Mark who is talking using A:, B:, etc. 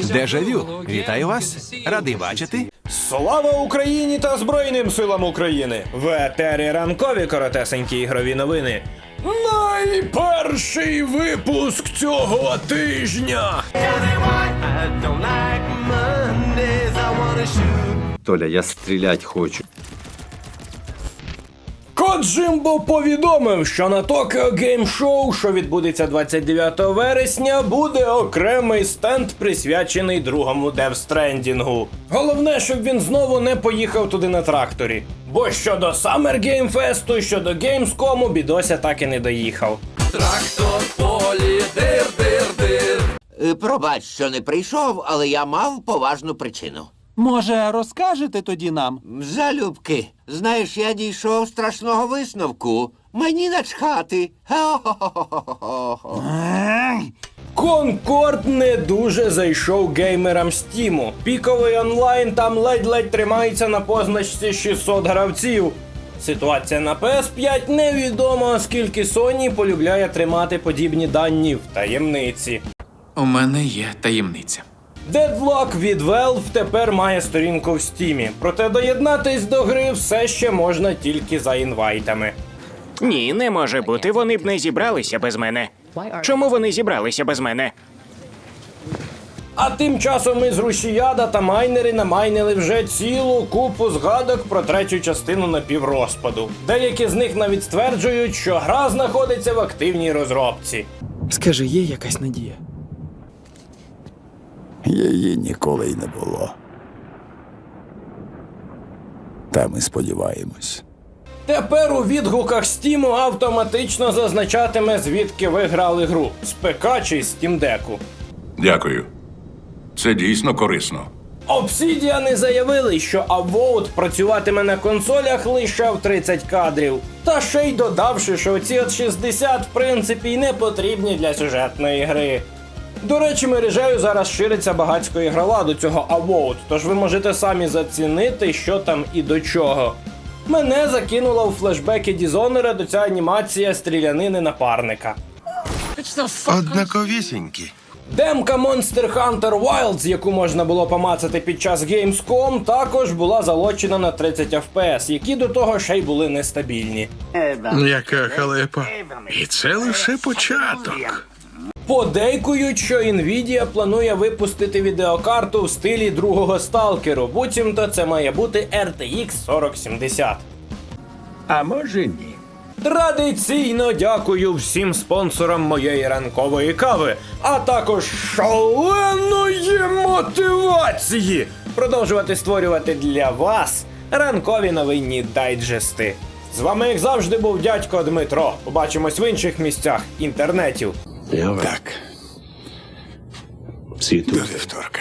A: Дежавю, вітаю вас. Радий бачити.
B: Слава Україні та Збройним силам України! В етері ранкові коротесенькі ігрові новини. Найперший випуск цього тижня.
C: Толя, я стрілять хочу.
B: Коджимбо повідомив, що на Tokyo Game Show, що відбудеться 29 вересня, буде окремий стенд присвячений другому Death Stranding. Головне, щоб він знову не поїхав туди на тракторі. Бо щодо Summer Game Fest, щодо Gamescom, бідося так і не доїхав.
D: Е, Пробач, що не прийшов, але я мав поважну причину.
E: Може, розкажете тоді нам?
D: Залюбки, знаєш, я дійшов страшного висновку. Мені начхати.
B: Конкорд не дуже зайшов геймерам Стіму. Піковий онлайн там ледь-ледь тримається на позначці 600 гравців. Ситуація на PS5 невідома, оскільки Sony полюбляє тримати подібні дані в таємниці.
F: У мене є таємниця.
B: Deadlock від Valve тепер має сторінку в стімі, проте доєднатись до гри все ще можна тільки за інвайтами.
G: Ні, не може бути. Вони б не зібралися без мене. Чому вони зібралися без мене?
B: А тим часом ми з Рушіяда та майнери намайнили вже цілу купу згадок про третю частину напіврозпаду. Деякі з них навіть стверджують, що гра знаходиться в активній розробці.
H: Скажи, є якась надія?
I: Її ніколи й не було. Та ми сподіваємось.
B: Тепер у відгуках Стіму автоматично зазначатиме, звідки ви грали гру з ПК чи з Steam
J: Дякую. Це дійсно корисно.
B: Обсідіани заявили, що Avowed працюватиме на консолях лише в 30 кадрів. Та ще й додавши, що ці от 60 в принципі й не потрібні для сюжетної гри. До речі, мережею зараз шириться багатсько ігрола до цього Avowed, тож ви можете самі зацінити, що там і до чого. Мене закинула у флешбеки Дізонера до ця анімація стрілянини напарника.
A: Однаковісінькі.
B: Демка Monster Hunter Wilds, яку можна було помацати під час Gamescom, також була залочена на 30 FPS, які до того ще й були нестабільні.
A: Яка халепа. І це лише початок.
B: Подейкують, що Nvidia планує випустити відеокарту в стилі другого сталкеру, буцімто це має бути RTX 4070.
A: А може ні.
B: Традиційно дякую всім спонсорам моєї ранкової кави, а також шаленої мотивації продовжувати створювати для вас ранкові новинні дайджести. З вами, як завжди, був дядько Дмитро. Побачимось в інших місцях інтернетів.
I: Так. До вівторка.